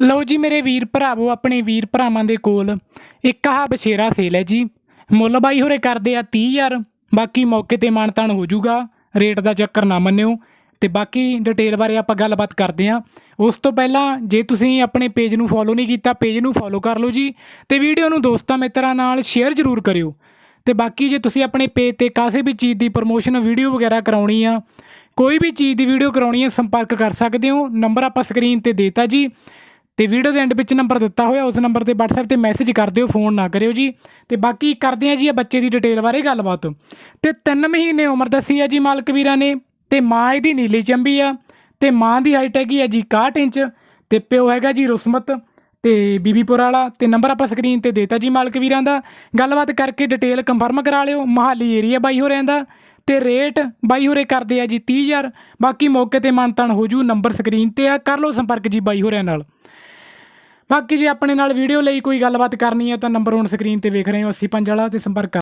ਲਓ ਜੀ ਮੇਰੇ ਵੀਰ ਭਰਾਵੋ, ਆਪਣੇ ਵੀਰ ਭਰਾਵਾਂ ਦੇ ਕੋਲ ਇੱਕ ਆਹ ਬਛੇਰਾ ਸੇਲ ਹੈ ਜੀ। ਮੁੱਲ ਬਾਈ ਹੋਰੇ ਕਰਦੇ ਆ 30000 ਬਾਕੀ ਮੌਕੇ ਤੇ ਮਾਨਤਾਨ ਹੋ ਜਾਊਗਾ, ਰੇਟ ਦਾ ਚੱਕਰ ਨਾ ਮੰਨਿਓ। ਤੇ ਬਾਕੀ ਡਿਟੇਲ ਬਾਰੇ ਆਪਾਂ ਗੱਲਬਾਤ ਕਰਦੇ ਹਾਂ ਉਸ ਤੋਂ ਪਹਿਲਾਂ ਜੇ ਤੁਸੀਂ ਆਪਣੇ ਪੇਜ ਨੂੰ ਫੋਲੋ ਨਹੀਂ ਕੀਤਾ ਪੇਜ ਨੂੰ ਫੋਲੋ ਕਰ ਲਓ ਜੀ ਤੇ ਵੀਡੀਓ ਨੂੰ ਦੋਸਤਾਂ ਮਿੱਤਰਾਂ ਨਾਲ ਸ਼ੇਅਰ ਜ਼ਰੂਰ ਕਰਿਓ। ਤੇ ਬਾਕੀ ਜੇ ਤੁਸੀਂ ਆਪਣੇ ਪੇਜ ਤੇ ਕਾਸੇ ਵੀ ਚੀਜ਼ ਦੀ ਪ੍ਰਮੋਸ਼ਨ ਵੀਡੀਓ ਵਗੈਰਾ ਕਰਾਉਣੀ ਆ, ਕੋਈ ਵੀ ਚੀਜ਼ ਦੀ ਵੀਡੀਓ ਕਰਾਉਣੀ ਹੈ ਸੰਪਰਕ ਕਰ ਸਕਦੇ ਹੋ। ਨੰਬਰ ਆਪਾਂ ਸਕਰੀਨ ਤੇ ਦੇਤਾ ਜੀ। ਤੇ ਵੀਡੀਓ ਦੇ ਐਂਡ ਵਿੱਚ ਨੰਬਰ ਦਿੱਤਾ ਹੋਇਆ, ਉਸ ਨੰਬਰ ਤੇ WhatsApp ਤੇ ਮੈਸੇਜ ਕਰ ਦਿਓ ਫੋਨ ਨਾ ਕਰਿਓ ਜੀ। ਤੇ ਬਾਕੀ ਕਰਦੇ ਆ ਜੀ ਇਹ ਬੱਚੇ ਦੀ ਡਿਟੇਲ ਬਾਰੇ ਗੱਲਬਾਤ। ਤੇ 3 ਮਹੀਨੇ ਉਮਰ ਦੱਸੀ ਹੈ ਜੀ ਮਾਲਕ ਵੀਰਾਂ ਨੇ, ਤੇ ਮਾਂ ਇਹਦੀ ਨੀਲੀ ਚੰਬੀ ਆ, ਤੇ ਮਾਂ ਦੀ ਹਾਈਟ ਹੈਗੀ ਹੈ ਜੀ 61 ਇੰਚ, ਤੇ ਪਿਓ ਹੈਗਾ ਜੀ ਰੁਸਮਤ, ਤੇ ਬੀਬੀਪੁਰ ਵਾਲਾ ਤੇ ਨੰਬਰ ਆਪਾਂ ਸਕਰੀਨ ਤੇ ਦੇਤਾ ਜੀ ਮਾਲਕ ਵੀਰਾਂ ਦਾ। ਗੱਲਬਾਤ ਕਰਕੇ ਡਿਟੇਲ ਕੰਫਰਮ ਕਰਾ ਲਿਓ, ਮਹਾਲੀ ਏਰੀਆ ਬਾਈ ਹੋ ਰਹਿੰਦਾ ਤੇ ਰੇਟ ਬਾਈ ਹੋਰੇ ਕਰਦੇ ਆ ਜੀ 30000 ਬਾਕੀ ਮੌਕੇ ਤੇ ਮਾਨਤਾਨ ਹੋ ਜੂ, ਨੰਬਰ ਸਕਰੀਨ ਤੇ ਆ, ਕਰ ਲਓ ਸੰਪਰਕ ਜੀ ਬਾਈ ਹੋਰਿਆਂ ਨਾਲ। ਬਾਕੀ ਜੇ ਆਪਣੇ ਨਾਲ ਵੀਡੀਓ ਲਈ ਕੋਈ ਗੱਲਬਾਤ ਕਰਨੀ ਹੈ ਤਾਂ ਨੰਬਰ ਹੁਣ ਸਕਰੀਨ ਤੇ ਵੇਖ ਰਹੇ ਹੋ 85 ਵਾਲਾ ਤੇ ਸੰਪਰਕ ਕਰ